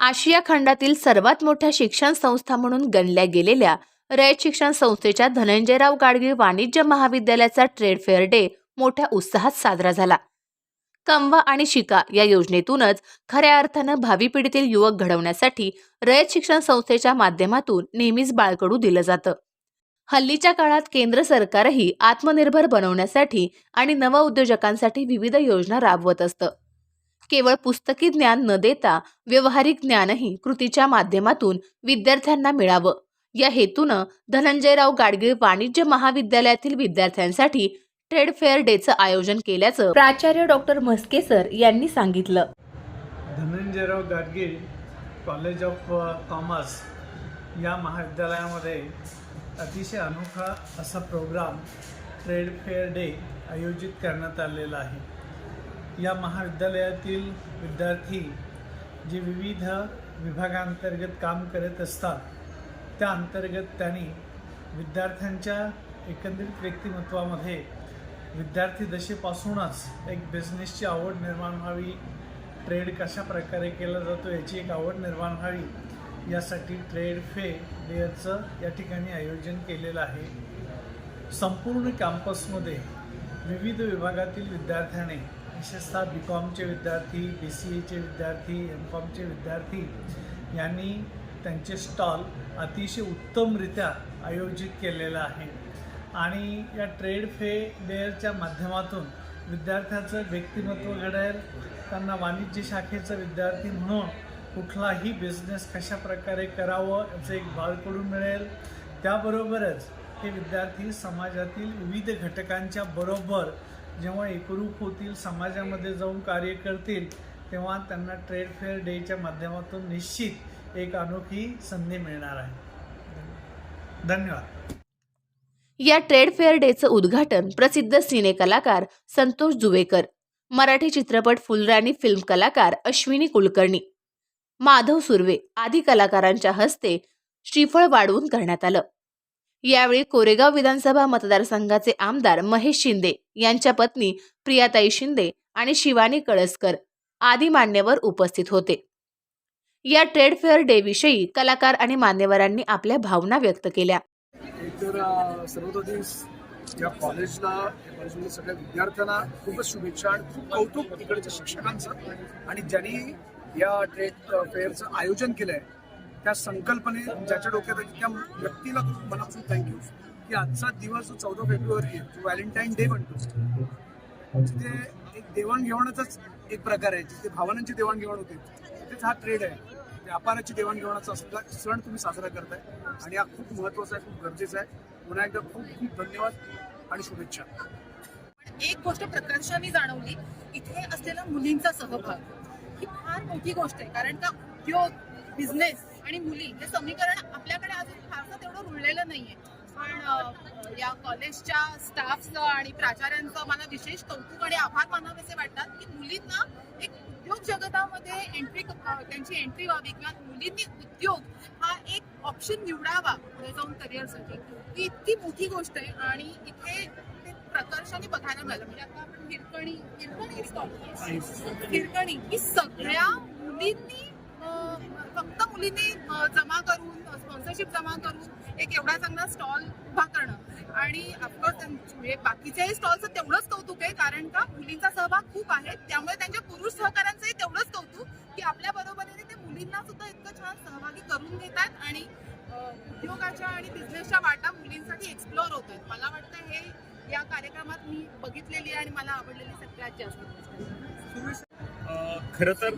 आशिया खंडातील सर्वात मोठ्या शिक्षण संस्था म्हणून गणल्या गेलेल्या रयत शिक्षण संस्थेच्या धनंजयराव गाडगीळ वाणिज्य महाविद्यालयाचा ट्रेड फेअर डे मोठ्या उत्साहात साजरा झाला. कमवा आणि शिका या योजनेतूनच खऱ्या अर्थानं भावी पिढीतील युवक घडवण्यासाठी रयत शिक्षण संस्थेच्या माध्यमातून नेहमीच बाळकडू दिलं जातं. हल्लीच्या काळात केंद्र सरकारही आत्मनिर्भर बनवण्यासाठी आणि नवउद्योजकांसाठी विविध योजना राबवत असतं. केवळ पुस्तकी ज्ञान न देता व्यवहारिक ज्ञानही कृतीच्या माध्यमातून विद्यार्थ्यांना मिळावं. या हेतूनं धनंजयराव गाडगीळ वाणिज्य महाविद्यालयातील विद्यार्थ्यांसाठी ट्रेड फेअर डेचं आयोजन केल्याचं प्राचार्य डॉक्टर म्हस्के सर यांनी सांगितलं. Dhananjayrao Gadgil college of commerce या महाविद्यालयामध्ये अतिशय अनोखा असा प्रोग्राम ट्रेड फेअर डे आयोजित करण्यात आलेला आहे. या महाविद्यालयातील विद्यार्थी जे विविध विभागांतर्गत काम करत असतात त्या अंतर्गत त्यांनी विद्यार्थ्यांच्या एकंदरीत व्यक्तिमत्वामध्ये विद्यार्थी दशेपासूनच एक बिझनेसची आवड निर्माण व्हावी ट्रेड कशा प्रकारे केला जातो याची एक आवड निर्माण व्हावी यासाठी ट्रेड फे डेअरचं या ठिकाणी आयोजन केलेलं आहे. संपूर्ण कॅम्पसमध्ये विविध विभागातील विद्यार्थ्याने विशेषतः बी कॉमचे विद्यार्थी बी सी एचे विद्यार्थी एम कॉमचे विद्यार्थी यांनी त्यांचे स्टॉल अतिशय उत्तमरित्या आयोजित केलेलं आहे. आणि या ट्रेड फे डेअरच्या माध्यमातून विद्यार्थ्याचं व्यक्तिमत्व घडेल त्यांना वाणिज्य शाखेचा विद्यार्थी म्हणून कुठलाही बिझनेस कशा प्रकारे करावं याचं एक बाळकडून मिळेल. त्याबरोबरच हे विद्यार्थी समाजातील विविध घटकांच्या बरोबर जेव्हा एकरूप होतील समाजामध्ये जाऊन कार्य करतील तेव्हा त्यांना ट्रेड फेअर डेच्या माध्यमातून निश्चित एक अनोखी संधी मिळणार आहे. धन्यवाद. या ट्रेड फेअर डेचं उद्घाटन प्रसिद्ध सिने कलाकार संतोष जुवेकर मराठी चित्रपट फुलराणी फिल्म कलाकार अश्विनी कुलकर्णी माधव सुर्वे आदी कलाकारांच्या हस्ते श्रीफळ वाढवून करण्यात आलं. यावेळी कोरेगाव विधानसभा मतदारसंघाचे आमदार महेश शिंदे यांच्या पत्नी प्रियाताई शिंदे आणि शिवानी कळसकर आदी मान्यवर उपस्थित होते. या ट्रेड फेअर डे विषयी कलाकार आणि मान्यवरांनी आपल्या भावना व्यक्त केल्या. या कॉलेजला या कॉलेजमधल्या सगळ्या विद्यार्थ्यांना खूपच शुभेच्छा आणि खूप कौतुक इकडच्या शिक्षकांचं. आणि ज्यांनी या ट्रेड फेअरचं आयोजन केलं आहे त्या संकल्पने ज्याच्या डोक्यात आहे त्या व्यक्तीला खूप मनापासून थँक्यू की आजचा दिवस जो चौदा फेब्रुवारी आहे जो व्हॅलेंटाईन डे म्हणतो तिथे एक देवाणघेवाणाचाच एक प्रकार आहे जिथे भावनांची देवाणघेवाण होते तिथेच हा ट्रेड आहे. व्यापाराची देवाणघेवाणाचा असलेला सण तुम्ही साजरा करताय आणि हा खूप महत्त्वाचा आहे खूप गरजेचा आहे. पुन्हा एकदा खूप खूप धन्यवाद आणि शुभेच्छा. एक गोष्ट प्रकर्षाने जाणवली इथे असलेला मुलींचा सहभाग ही फार मोठी गोष्ट आहे कारण का उद्योग बिझनेस आणि मुली हे समीकरण आपल्याकडे अजून फारसं तेवढं रुळलेलं नाहीये. पण या कॉलेजच्या स्टाफचं आणि प्राचार्यांचं मला विशेष कौतुक आणि आभार मानावेसे वाटतात की मुलींना एक उद्योग जगतामध्ये एंट्री त्यांची एंट्री व्हावी किंवा मुलींनी उद्योग हा एक ऑप्शन निवडावा पुढे जाऊन करिअरसाठी ही इतकी मोठी गोष्ट आहे आणि इथे ते प्रकर्षाने बघायला मिळालं. म्हणजे आता आपण हिरकणी हिरकणी हिरकणी ही सगळ्या मुलींनी अं, जमा करून स्पॉन्सरशिप जमा करून एक एवढा चांगला स्टॉल उभा करणं. आणि ऑफकोर्स म्हणजे बाकीच्याही स्टॉलचं तेवढंच कौतुक आहे कारण का मुलींचा सहभाग खूप आहे. त्यामुळे त्यांच्या पुरुष सहकाऱ्यांचंही तेवढंच कौतुक की आपल्या बरोबरीने ते मुलींना सुद्धा इतकं छान सहभागी करून घेतात आणि उद्योगाच्या आणि बिझनेसच्या वाटा मुलींसाठी एक्सप्लोअर होत आहेत. मला वाटतं हे या कार्यक्रमात मी बघितलेली आणि मला आवडलेली सगळ्यात जास्त खरं तर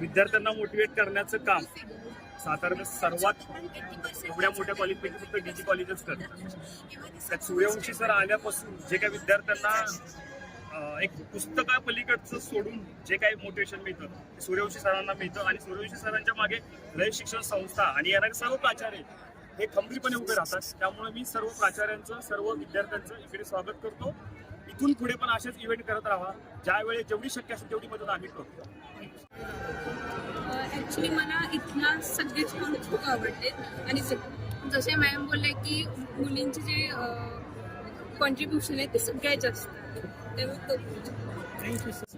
विद्यार्थ्यांना मोटिवेट करण्याचं काम साधारण सर्वात एवढ्या मोठ्या कॉलेजपैकी फक्त डीजी कॉलेजच करतात त्यात सूर्यवंशी सर आल्यापासून जे काही विद्यार्थ्यांना एक पुस्तका पलीकडचं सोडून जे काही मोटिवेशन मिळतं ते सूर्यवंशी सरांना मिळतं. आणि सूर्यवंशी सरांच्या मागे लय शिक्षण संस्था आणि येणारे सर्व प्राचार्य हे खंबीरपणे उभे राहतात. त्यामुळे मी सर्व प्राचार्यांचं सर्व विद्यार्थ्यांचं इकडे स्वागत करतो. इथून पुढे पण असेच इव्हेंट करत राहा. ज्यावेळी जेवढी शक्य असेल तेवढी मदत आम्ही करतो. ॲक्च्युली मला इथला सगळे स्टॉल खूप आवडले आणि जसे मॅम बोलले की मुलींचे जे कॉन्ट्रीब्युशन आहे ते सगळ्यात जास्त.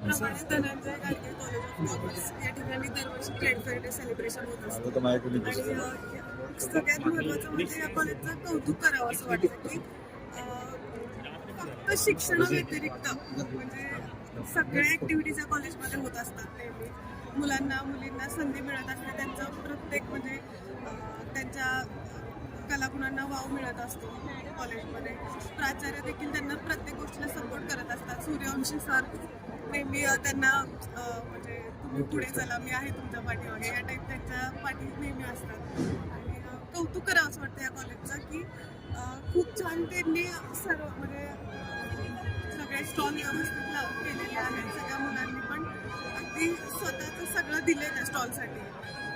Dhananjay Gadge college of commerce या ठिकाणी दरवर्षी डे सेलिब्रेशन होत असतं. आणि सगळ्यात महत्त्वाचं म्हणजे या कॉलेजचं कौतुक करावं असं वाटतं की फक्त शिक्षणाव्यतिरिक्त म्हणजे सगळ्या ॲक्टिव्हिटीज या कॉलेजमध्ये होत असतात नेहमी. मुलांना मुलींना संधी मिळत असते त्यांचं प्रत्येक म्हणजे त्यांच्या कलागुणांना वाव मिळत असतो कॉलेजमध्ये. प्राचार्य देखील त्यांना प्रत्येक गोष्टीला सपोर्ट करत असतात. सूर्यवंशी सर नेहमी त्यांना म्हणजे तुम्ही पुढे चला मी आहे तुमच्या पाठीमागे. या टाईप त्यांच्या पाठी नेहमी असतात. आणि कौतुक करावं असं वाटतं या कॉलेजचं की खूप छान त्यांनी सर्व म्हणजे सगळे स्टॉल व्यवस्थित केलेले आहेत. सगळ्या दिले त्या स्टॉलसाठी.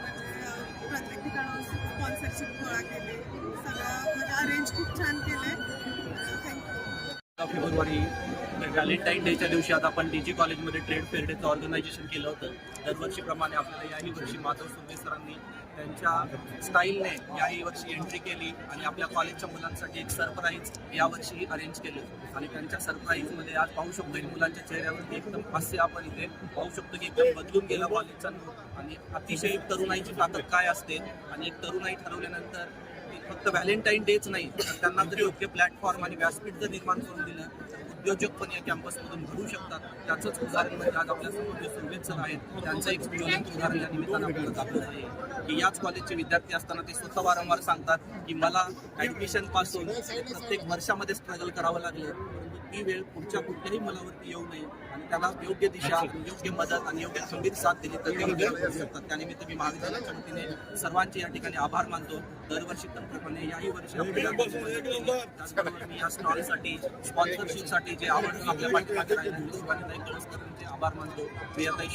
म्हणजे प्रत्येक ठिकाणावर स्पॉन्सरशिप गोळा केली. सगळं म्हणजे अरेंज खूप छान केले थँक्यू फेब्रुवारी म्हणजे व्हॅलेंटाईन डेच्या दिवशी आता आपण डी जी कॉलेजमध्ये ट्रेड फेअर डेचं ऑर्गनायझेशन केलं होतं. दरवर्षीप्रमाणे आपल्याला याही वर्षी माधव सुर्वे सरांनी त्यांच्या स्टाईलने याही वर्षी एंट्री केली आणि आपल्या कॉलेजच्या मुलांसाठी एक सरप्राईज यावर्षी अरेंज केलं आणि त्यांच्या सरप्राईजमध्ये आज पाहू शकतो मुलांच्या चेहऱ्यावरती एकदम हास्य आपण इथे पाहू शकतो की एकदम बदलून गेला कॉलेजचा आणि अतिशय तरुणाईची ताकद काय असते? आणि एक तरुणाई ठरवल्यानंतर फक्त व्हॅलेंटाईन डेच नाही तर त्यांना जर योग्य प्लॅटफॉर्म आणि व्यासपीठ जर निर्माण करून दिलं उद्योजक पण या कॅम्पसमधून घडू शकतात. त्याचंच उदाहरण म्हणजे आज आपल्यासमोर जे सुरवेद सर आहेत त्यांचं एक ज्वलंत उदाहरण या निमित्तानं आपल्याला दाखवत आहे. की याच कॉलेजचे विद्यार्थी असताना ते स्वतः वारंवार सांगतात की मला ॲडमिशनपासून प्रत्येक वर्षामध्ये स्ट्रगल करावं लागलं. ती वेळ पुढच्या कुठल्याही मुलावरती येऊ नये आणि त्याला योग्य दिशा योग्य मदत आणि योग्य खंबीर साथ दिली तर ते करू शकतात. त्यानिमित्त मी महाविद्यालयाच्या वतीने सर्वांचे या ठिकाणी आभार मानतो. दरवर्षी प्रमाणे याही वर्षी मी या स्टॉलसाठी स्पॉन्सरशिपसाठी जे आवड आपल्या पाठीमागे राहिले कळसकरांचे आभार मानतो प्रियाताई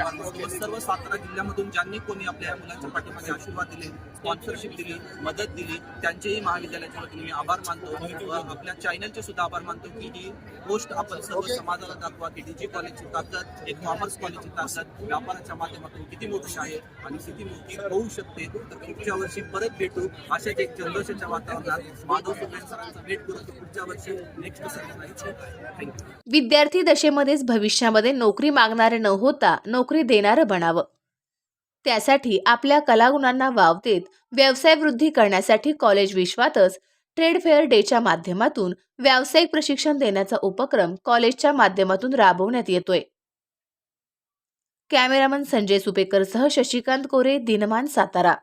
मानतो सर्व सातारा जिल्ह्यामधून ज्यांनी कोणी आपल्या या मुलांच्या पाठीमागे आशीर्वाद दिले स्पॉन्सरशिप दिली मदत दिली त्यांचेही महाविद्यालयाच्या वतीने मी आभार मानतो. आपल्या चॅनलचे सुद्धा आभार मानतो की ही गोष्ट आपण सर्व समाजाला दाखवा की डीजी कॉलेजची ताकद एक कॉमर्स कॉलेजची ताकद व्यापाराच्या माध्यमातून किती मोठी आहे आणि किती मोठी होऊ शकते तर पुढच्या वर्षी परत भेटू अशाच एक जल्लोषाच्या वातावरणात. माधव सरांचा भेट करू तर पुढच्या वर्षी नेक्स्ट थँक्यू विद्यार्थी दशेमध्येच भविष्यामध्ये नोकरी मागणारे न होता नोकरी देणारं बनावं. त्यासाठी आपल्या कलागुणांना वाव देत व्यवसाय वृद्धी करण्यासाठी कॉलेज विश्वातच ट्रेड फेअर डेच्या माध्यमातून व्यावसायिक प्रशिक्षण देण्याचा उपक्रम कॉलेजच्या माध्यमातून राबवण्यात येतोय. कॅमेरामन संजय सुपेकरसह शशिकांत कोरे दिनमान सातारा.